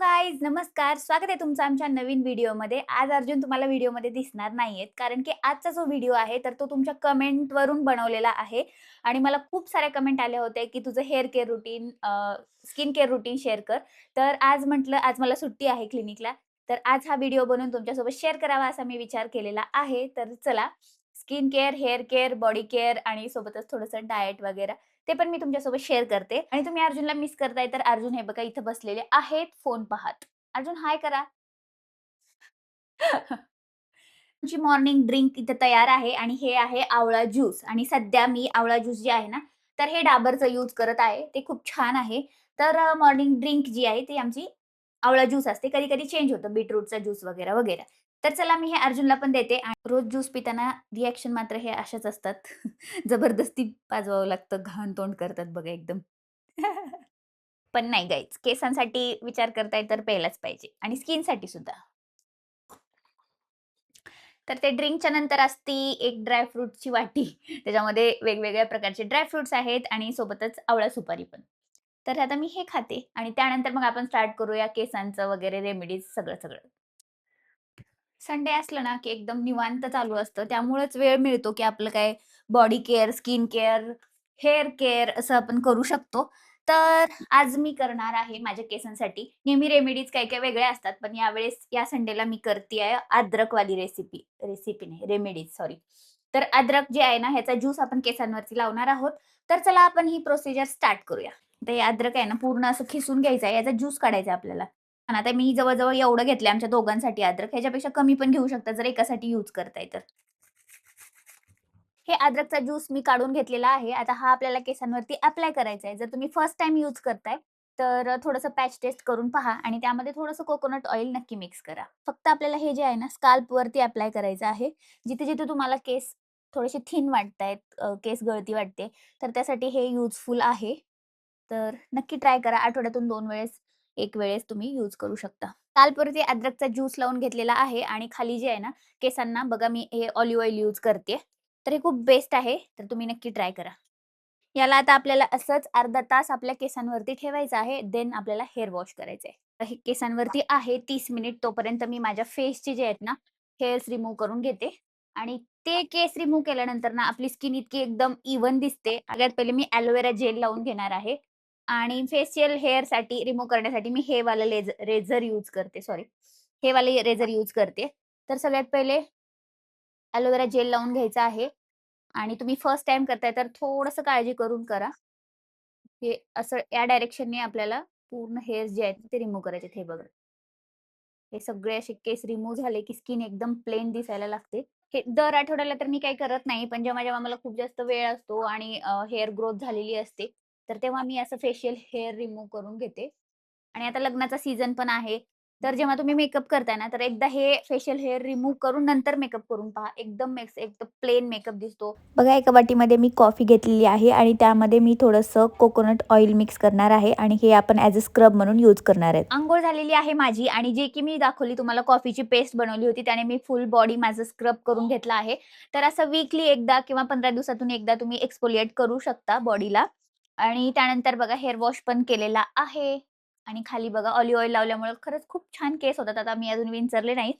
Guys नमस्कार. स्वागत आहे तुमचं आमच्या नवीन व्हिडिओमध्ये आज अर्जुन तुम्हाला व्हिडिओमध्ये दिसणार नाहीयेत कारण की आजचा जो व्हिडिओ आहे तर तो तुमच्या कमेंटवरून बनवलेला आहे. आणि मला खूप साऱ्या कमेंट आल्या होत्या की तुझं hair care routine skin care routine share कर. तर आज म्हटलं आज मला सुट्टी आहे क्लिनिकला तर आज हा व्हिडिओ बनवून तुमच्यासोबत शेअर करावा असा मी विचार केलेला आहे. तर चला skin care hair care body care आणि सोबतच थोडंसं डाएट वगैरे ते पण मी तुमच्यासोबत शेअर करते. आणि तुम्ही अर्जुनला मिस करताय तर अर्जुन हे बघा इथं बसलेले आहेत फोन पाहत. अर्जुन हाय करा. तुमची मॉर्निंग ड्रिंक इथं तयार आहे आणि हे आहे आवळा ज्यूस आणि सध्या मी आवळा ज्यूस जे आहे ना तर हे डाबरचं यूज करत आहे. ते खूप छान आहे. तर मॉर्निंग ड्रिंक जी आहे ती आमची आवळा ज्यूस असते. कधी कधी चेंज होतं बीटरूटचा ज्यूस वगैरे वगैरे. तर चला मी हे अर्जुनला पण देते आणि रोज ज्यूस पिताना रिॲक्शन मात्र हे अशाच असतात. जबरदस्ती पाजवावं लागतं घाण तोंड करतात बघा एकदम. पण नाही गाईच केसांसाठी विचार करताय तर प्यायलाच पाहिजे आणि स्किनसाठी सुद्धा. तर ते ड्रिंकच्या नंतर असती एक ड्रायफ्रूटची वाटी. त्याच्यामध्ये वेगवेगळ्या प्रकारचे ड्रायफ्रुट्स आहेत आणि सोबतच आवळा सुपारी पण. तर आता मी हे खाते आणि त्यानंतर मग आपण स्टार्ट करूया केसांचं वगैरे रेमेडीज सगळं सगळं संडे असलं ना की एकदम निवांत चालू असतं. त्यामुळेच वेळ मिळतो की आपलं काय body care skin care hair care असं आपण करू शकतो. तर आज मी करणार आहे माझ्या केसांसाठी. नेहमी रेमेडीज काही काही वेगळ्या असतात पण यावेळेस या संडेला मी करते आहे अद्रकवाली रेसिपी रेसिपी नाही रेमेडीज सॉरी तर अद्रक जे आहे ना ह्याचा ज्यूस आपण केसांवरती लावणार आहोत. तर चला आपण ही प्रोसिजर स्टार्ट करूया. तर हे अद्रक आहे ना पूर्ण असं खिसून घ्यायचं आहे. याचा ज्यूस काढायचा आपल्याला. आणि आता मी जवळ-जवळ एवढं घेतलंय आमच्या दोघांसाठी अद्रक. ह्याच्यापेक्षा कमी पण घेऊ शकता जर एकासाठी यूज करताय तर. हे अद्रकचा ज्यूस मी काढून घेतलेला आहे. आता हा आपल्याला केसांवरती अप्लाय करायचा आहे. जर तुम्ही फर्स्ट टाईम यूज करताय, तर थोडंसं पॅच टेस्ट करून पहा आणि त्यामध्ये थोडंसं कोकोनट ऑइल नक्की मिक्स करा. फक्त आपल्याला हे जे आहे ना स्काल्पवरती अप्लाय करायचं आहे. जिथे-जिथे तुम्हाला केस थोडेसे थिन वाटतायत, केस गळती वाटते, तर त्यासाठी हे युजफुल आहे. तर नक्की ट्राय करा. आठवड्यातून 2 वेळेस एक वेळेस तुम्ही यूज करू शकता. कालपुरती अद्रकचा ज्यूस लावून घेतलेला आहे आणि खाली जे आहे ना, केसांना बघा मी हे ऑलिव्ह ऑइल यूज करते. तर हे खूप बेस्ट आहे. तर तुम्ही नक्की ट्राय करा. याला आता आपल्याला असंच अर्धा तास आपल्या केसांवरती ठेवायचं आहे. देन आपल्याला हेअर वॉश करायचं आहे. हे केसांवरती आहे तीस मिनिट. तोपर्यंत मी माझ्या फेसचे जे आहेत ना, हेअर्स रिमूव्ह करून घेते आणि ते केस रिमूव्ह केल्यानंतर ना, आपली स्किन इतकी एकदम इव्हन दिसते. सगळ्यात पहिले मी ॲलोवेरा जेल लावून घेणार आहे. आणि फेशियल हेअरसाठी रिमूव्ह करण्यासाठी मी हे वाला लेझर रेझर यूज करते सॉरी. हे वाले रेझर यूज करते. तर सगळ्यात पहिले ॲलोवेरा जेल लावून घ्यायचा आहे आणि तुम्ही फर्स्ट टाइम करताय तर थोडंसं काळजी करून करा. हे असं या डायरेक्शनने आपल्याला पूर्ण हेअर्स जे आहेत ते रिमूव्ह करायचे हे बघा. हे सगळे असे केस रिमूव्ह झाले की स्किन एकदम प्लेन दिसायला लागते. हे दर आठवड्याला तर मी काही करत नाही. पण जेव्हा-जेव्हा मला खूप जास्त वेळ असतो आणि हेअर ग्रोथ झालेली असते, तर तेव्हा मी असं फेशियल हेअर रिमूव्ह करून घेते. आणि आता लग्नाचा सीझन पण आहे. तर जेव्हा तुम्ही मेकअप करताय ना, तर एकदा हे फेशियल हेअर रिमूव्ह करून नंतर मेकअप करून पहा. एकदम मेक्स एकदम प्लेन मेकअप दिसतो. बघा एका वाटीमध्ये मी कॉफी घेतलेली आहे आणि त्यामध्ये मी थोडंसं कोकोनट ऑइल मिक्स करणार आहे आणि हे आपण ॲज अ स्क्रब म्हणून यूज करणार आहे आंघोळ झालेली आहे माझी आणि जे की मी दाखवली तुम्हाला कॉफीची पेस्ट बनवली होती त्याने मी फुल बॉडी माझं स्क्रब करून घेतला आहे. तर असं वीकली एकदा किंवा 15 दिवसातून एकदा तुम्ही एक्सपोलिएट करू शकता बॉडीला. आणि त्यानंतर बघा हेअर वॉश पण केलेला आहे आणि खाली बघा ऑलिव्ह ऑइल लावल्यामुळे खरंच खूप छान केस होतात. आता मी अजून विंचरले नाहीत.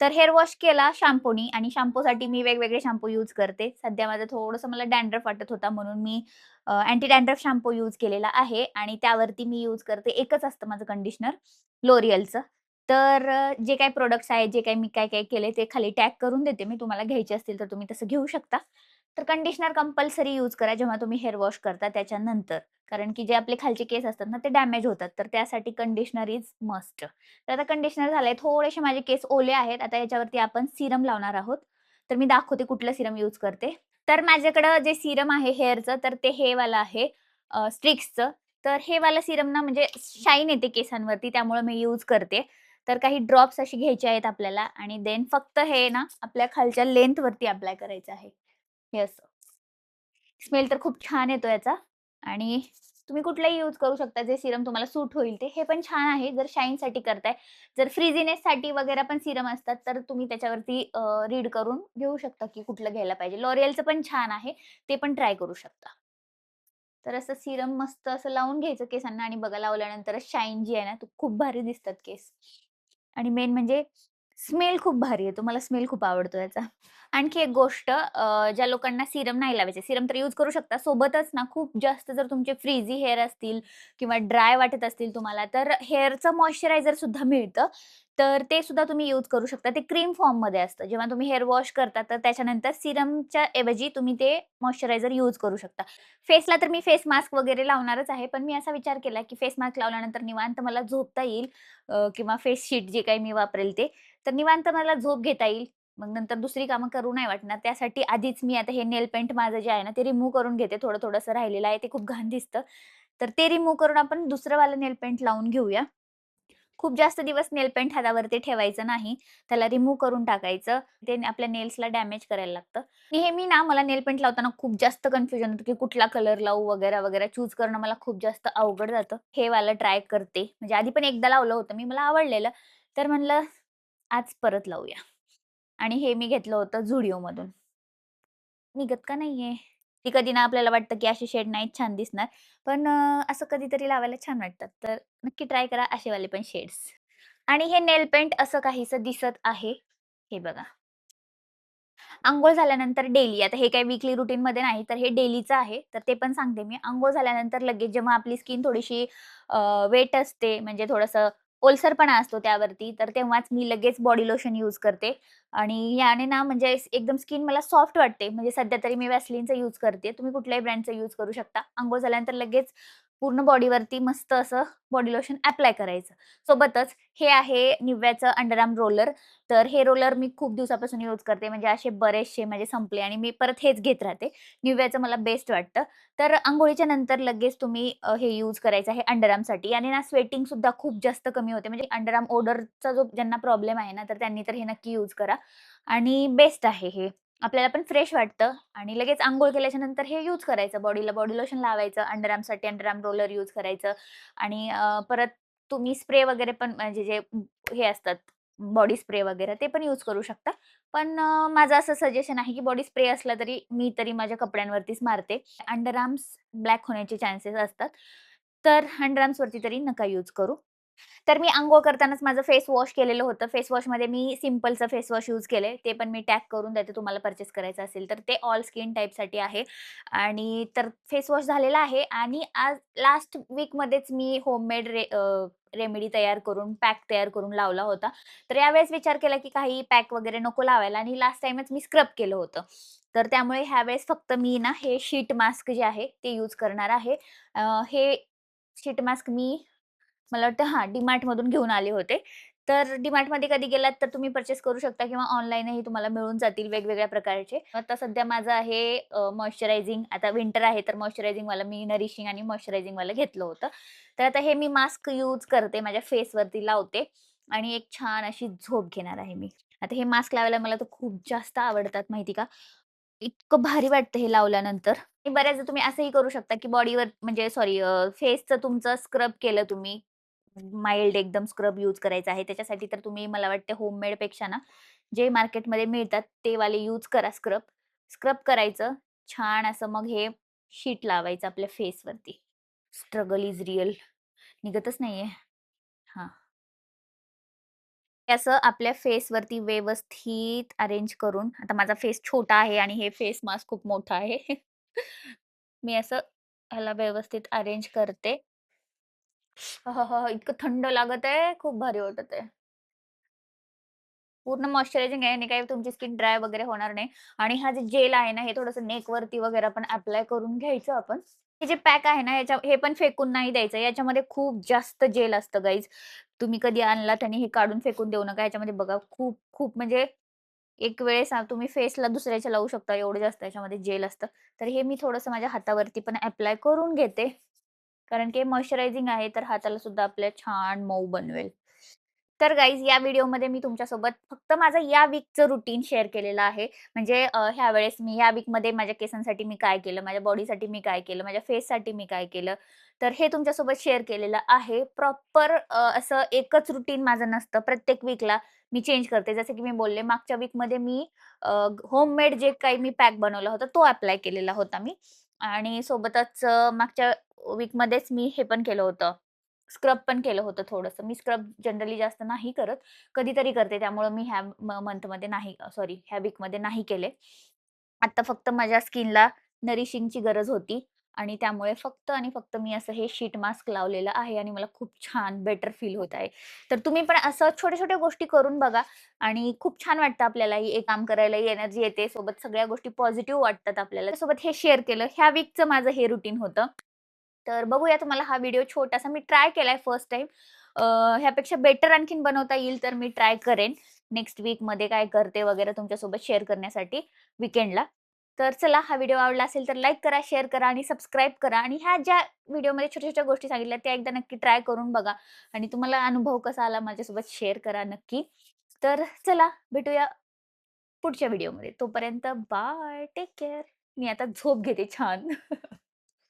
तर हेअर वॉश केला शॅम्पूनी आणि शॅम्पूसाठी मी वेगवेगळे शॅम्पू यूज करते. सध्या माझं थोडंसं मला डॅन्ड्रफ वाटत होता म्हणून मी अँटी डॅन्ड्रफ शॅम्पू यूज केलेला आहे आणि त्यावरती मी यूज करते एकच असतं माझं कंडिशनर लोरियलचं. तर जे काही प्रोडक्ट्स आहेत, जे काही मी काय-काय केले ते खाली टॅग करून देते मी. तुम्हाला घ्यायचे असतील तर तुम्ही तसं घेऊ शकता. तर कंडिशनर कंपल्सरी यूज करा जेव्हा तुम्ही हेअर वॉश करता त्याच्यानंतर. कारण की जे आपले खालचे केस असतात ना, ते डॅमेज होतात. तर त्यासाठी कंडिशनर इज मस्ट. तर आता कंडिशनर झालंय. थोडेसे माझे केस ओले आहेत. आता याच्यावरती आपण सिरम लावणार आहोत. तर मी दाखवते कुठलं सिरम यूज करते. तर माझ्याकडं जे सिरम आहे हेअरचं तर ते हेवालं आहे स्ट्रिक्सचं. तर हे वाला सिरम ना म्हणजे शाईन येते केसांवरती त्यामुळे मी यूज करते. तर काही ड्रॉप्स असे घ्यायचे आहेत आपल्याला आणि देन फक्त हे ना आपल्या खालच्या लेंथवरती अप्लाय करायचं आहे. हे असं. स्मेल तर खूप छान येतो याचा आणि तुम्ही कुठलाही यूज करू शकता जे सिरम तुम्हाला सूट होईल ते. हे पण छान आहे जर शाईनसाठी करताय. जर फ्रिझीनेससाठी वगैरे पण सिरम असतात तर तुम्ही त्याच्यावरती रीड करून घेऊ शकता की कुठलं घ्यायला पाहिजे. लॉरियलचं पण छान आहे. ते पण ट्राय करू शकता. तर असं सिरम मस्त असं लावून घ्यायचं केसांना आणि बघा लावल्यानंतर शाईन जी आहे ना, तो खूप भारी दिसतात केस. आणि मेन म्हणजे स्मेल खूप भारी येतो. मला स्मेल खूप आवडतो याचा. आणखी एक गोष्ट ज्या लोकांना सिरम नाही लावायचे, सिरम तर यूज करू शकता. सोबतच ना खूप जास्त जर तुमचे फ्रीजी हेअर असतील किंवा ड्राय वाटत असतील तुम्हाला, तर हेअरचं मॉइश्चरायझर सुद्धा मिळतं. तर ते सुद्धा तुम्ही यूज करू शकता. ते क्रीम फॉर्ममध्ये असतं. जेव्हा तुम्ही हेअर वॉश करता, तर त्याच्यानंतर सिरमच्या ऐवजी तुम्ही ते मॉइश्चरायझर यूज करू शकता. फेसला तर मी फेस मास्क वगैरे लावणारच आहे. पण मी असा विचार केला, की फेस मास्क लावल्यानंतर निवांत मला झोपता येईल किंवा फेस शीट जे काही मी वापरेल ते. तर निवांत मला झोप घेता येईल. मग नंतर दुसरी कामं करू नाही वाटणार. त्यासाठी आधीच मी आता हे नेल पेंट माझं जे आहे ना, ते रिमूव्ह करून घेते. थोडं-थोडंसं राहिलेलं आहे. ते खूप घाण दिसतं. तर ते रिमूव्ह करून आपण दुसरंवालं नेल पेंट लावून घेऊया. खूप जास्त दिवस नेल पेंट हातावरती ठेवायचं नाही. त्याला रिमूव्ह करून टाकायचं. ते आपल्या नेल्सला डॅमेज करायला लागतं. नेहमी ना मला नेल पेंट लावताना खूप जास्त कन्फ्युजन होतं, की कुठला कलर लावू वगैरे, वगैरे. चूज करणं मला खूप जास्त अवघड जातं. हे वाला ट्राय करते. म्हणजे आधी पण एकदा लावलं होतं मी. मला आवडलेलं. तर म्हणलं आज परत लावूया. आणि हे मी घेतलं होतं झुडिओमधून निघत का नाहीये? ती कधी ना आपल्याला वाटतं, की असे शेड नाही छान दिसणार. पण असं कधीतरी लावायला छान वाटतात. तर नक्की ट्राय करा असेवाले पण शेड्स. आणि हे नेल पेंट असं काहीसं दिसत आहे. हे बघा. आंघोळ झाल्यानंतर डेली आता हे काही वीकली रूटीनमध्ये नाही, तर हे डेलीचं आहे. तर ते पण सांगते मी. आंघोळ झाल्यानंतर लगेच जेव्हा आपली स्किन थोडीशी वेट असते, म्हणजे थोडंसं ओलसरपणा असतो त्यावरती, तर तेव्हाच मी लगेच बॉडी लोशन यूज करते. आणि याने ना म्हणजे एकदम स्किन मला सॉफ्ट वाटते. म्हणजे सध्या तरी मी वॅसलिनचा यूज करते. तुम्ही कुठल्याही ब्रँडचा यूज करू शकता. आंघोळ झाल्यानंतर लगेच पूर्ण बॉडीवरती मस्त असं बॉडी लोशन अप्लाय करायचं. सोबतच हे आहे निव्याचं अंडरआर्म रोलर. तर हे रोलर मी खूप दिवसापासून यूज करते. म्हणजे असे बरेचसे माझे संपले आणि मी परत हेच घेत राहते. निव्याचं मला बेस्ट वाटतं. तर आंघोळीच्या नंतर लगेच तुम्ही हे यूज करायचं आहे अंडरआर्मसाठी आणि ना स्वेटिंग सुद्धा खूप जास्त कमी होते. म्हणजे अंडरआर्म ओडरचा जो ज्यांना प्रॉब्लेम आहे ना, तर त्यांनी तर हे नक्की यूज करा आणि बेस्ट आहे हे. आपल्याला पण फ्रेश वाटतं आणि लगेच आंघोळ केल्याच्यानंतर हे यूज करायचं. बॉडीला बॉडी लोशन लावायचं, अंडरआर्मसाठी अंडरआर्म रोलर यूज करायचं आणि परत तुम्ही स्प्रे वगैरे पण म्हणजे जे हे असतात बॉडी स्प्रे वगैरे ते पण यूज करू शकता. पण माझं असं सजेशन आहे, की बॉडी स्प्रे असला तरी मी तरी माझ्या कपड्यांवरतीच मारते. अंडरआर्म्स ब्लॅक होण्याचे चान्सेस असतात. तर अंडर तरी नका यूज करू. तर मी अंघोळ करतानाच माझं फेस वॉश केलेलं होतं. फेस वॉशमध्ये मी सिम्पलचं फेस वॉश यूज केले ते पण मी टॅग करून देते तुम्हाला पर्चेस करायचं असेल तर. ते ऑल स्किन टाईपसाठी आहे आणि तर फेस वॉश झालेला आहे आणि आज लास्ट वीकमध्येच मी होममेड रे रेमेडी तयार करून, पॅक तयार करून लावला होता. तर यावेळेस विचार केला, की काही पॅक वगैरे नको लावायला आणि लास्ट टाइमच मी स्क्रब केलं होतं. तर त्यामुळे ह्यावेळेस फक्त मी ना हे शीट मास्क जे आहे ते यूज करणार आहे. हे शीट मास्क मी मला वाटतं हां, डीमार्टमधून घेऊन आले होते. तर डीमार्टमध्ये कधी गेलात तर तुम्ही पर्चेस करू शकता किंवा ऑनलाईनही तुम्हाला मिळून जातील वेगवेगळ्या प्रकारचे. आता सध्या माझं आहे मॉइश्चरायझिंग आता विंटर आहे तर मॉइश्चरायझिंगवालं मी नरिशिंग आणि मॉइश्चरायझिंगवालं घेतलं होतं. तर आता हे मी मास्क यूज करते, माझ्या फेसवरती लावते आणि एक छान अशी झोप घेणार आहे मी. आता हे मास्क लावायला मला तर खूप जास्त आवडतात माहिती का? इतकं भारी वाटतं हे लावल्यानंतर. बऱ्याचदा तुम्ही असंही करू शकता, की बॉडीवर म्हणजे सॉरी फेसचं तुमचं स्क्रब केलं तुम्ही. माइल्ड एकदम स्क्रब यूज करायचा आहे. त्याच्यासाठी तर तुम्ही मला वाटते होममेडपेक्षा ना, जे मार्केटमध्ये मिळतात ते वाले यूज करा स्क्रब. स्क्रब करायचं, छान असं मग हे शीट लावायचं आपल्या फेसवरती. Struggle is real. निघतच नाहीये. हा असं आपल्या फेसवरती व्यवस्थित अरेंज करून आता माझा फेस छोटा आहे आणि हे फेस मास्क खूप मोठा आहे. मी असं ह्याला व्यवस्थित अरेंज करते. आहाहा! इतकं थंड लागत आहे, खूप भारी वाटत आहे. पूर्ण मॉइश्चरायझिंग आहे आणि काही तुमची स्किन ड्राय वगैरे होणार नाही. आणि हा जे जेल आहे ना, हे थोडंसं नेकवरती वगैरे पण अप्लाय करून घ्यायचं आपण. हे जे पॅक आहे ना, याच्या हे पण फेकून नाही द्यायचं. याच्यामध्ये खूप जास्त जेल असतं गाईज. तुम्ही कधी आणलात आणि हे काढून फेकून देऊ नका. याच्यामध्ये बघा खूप खूप म्हणजे एक वेळेस आ, तुम्ही फेसला दुसऱ्याच्या लावू शकता एवढं जास्त याच्यामध्ये जेल असतं. तर हे मी थोडंसं माझ्या हातावरती पण अप्लाय करून घेते. कारण की मॉइश्चरायझिंग आहे, तर हाताला सुद्धा आपल्या छान मऊ बनवेल. तर गाईज या व्हिडिओमध्ये मी तुमच्यासोबत फक्त माझं या वीकचं रुटीन शेअर केलेलं आहे. म्हणजे ह्या वेळेस मी या वीकमध्ये माझ्या केसांसाठी मी काय केलं, माझ्या बॉडीसाठी मी काय केलं, माझ्या फेससाठी मी काय केलं. तर हे तुमच्यासोबत शेअर केलेलं आहे. प्रॉपर असं एकच रुटीन माझं नसतं. प्रत्येक वीकला मी चेंज करते. जसं की मी बोलले मागच्या वीकमध्ये मी होममेड जे काही मी पॅक बनवला होता, तो अप्लाय केलेला होता मी. आणि सोबतच अ, मागच्या वीकमध्येच मी हे पण केलं होतं, स्क्रब पण केलं होतं थोडंसं. मी स्क्रब जनरली जास्त नाही करत. कधीतरी करते त्यामुळं मी ह्या म मंथमध्ये नाही सॉरी ह्या वीकमध्ये नाही केले. आता फक्त माझ्या स्किनला नरिशिंगची गरज होती आणि त्यामुळे फक्त आणि फक्त मी असं हे शीट मास्क लावलेलं आहे आणि मला खूप छान बेटर फील होत आहे. तर तुम्ही पण असं छोट्या-छोट्या गोष्टी करून बघा आणि खूप छान वाटतं आपल्याला हे काम करायला एनर्जी येते. सोबत सगळ्या गोष्टी पॉझिटिव्ह वाटतात आपल्याला. सोबत हे शेअर केलं. ह्या वीकचं माझं हे रुटीन होतं. तर बघूया तुम्हाला हा व्हिडिओ छोटासा मी ट्राय केलाय फर्स्ट टाइम ह्यापेक्षा बेटर आणखीन बनवता येईल तर मी ट्राय करेन. नेक्स्ट वीकमध्ये काय करते वगैरे तुमच्यासोबत शेअर करण्यासाठी विकेंडला तर चला हा व्हिडिओ आवडला असेल तर लाईक करा, शेअर करा आणि सबस्क्राईब करा आणि ह्या ज्या व्हिडिओमध्ये छोट्या-छोट्या गोष्टी सांगितल्या त्या एकदा नक्की ट्राय करून बघा आणि तुम्हाला अनुभव कसा आला माझ्यासोबत शेअर करा नक्की. तर चला भेटूया पुढच्या व्हिडिओमध्ये. तोपर्यंत बाय, टेक केअर. मी आता झोप घेते छान.